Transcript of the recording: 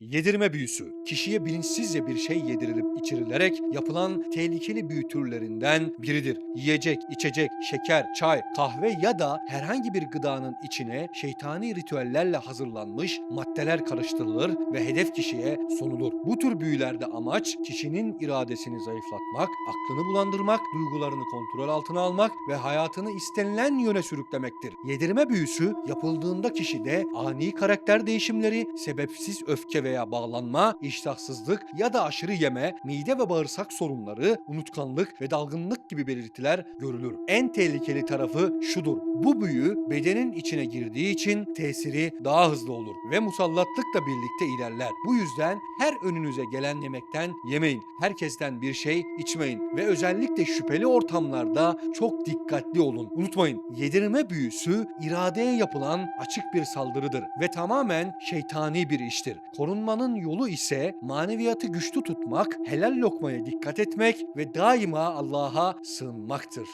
Yedirme büyüsü, kişiye bilinçsizce bir şey yedirilip içirilerek yapılan tehlikeli büyü türlerinden biridir. Yiyecek, içecek, şeker, çay, kahve ya da herhangi bir gıdanın içine şeytani ritüellerle hazırlanmış maddeler karıştırılır ve hedef kişiye sunulur. Bu tür büyülerde amaç kişinin iradesini zayıflatmak, aklını bulandırmak, duygularını kontrol altına almak ve hayatını istenilen yöne sürüklemektir. Yedirme büyüsü yapıldığında kişide ani karakter değişimleri, sebepsiz öfke veya bağlanma, iştahsızlık ya da aşırı yeme, mide ve bağırsak sorunları, unutkanlık ve dalgınlık gibi belirtiler görülür. En tehlikeli tarafı şudur. Bu büyü bedenin içine girdiği için tesiri daha hızlı olur ve musallatlıkla birlikte ilerler. Bu yüzden her önünüze gelen yemekten yemeyin. Herkesten bir şey içmeyin ve özellikle şüpheli ortamlarda çok dikkatli olun. Unutmayın, yedirme büyüsü iradeye yapılan açık bir saldırıdır ve tamamen şeytani bir iştir. Korunmanın yolu ise maneviyatı güçlü tutmak, helal lokmaya dikkat etmek ve daima Allah'a sığınmaktır.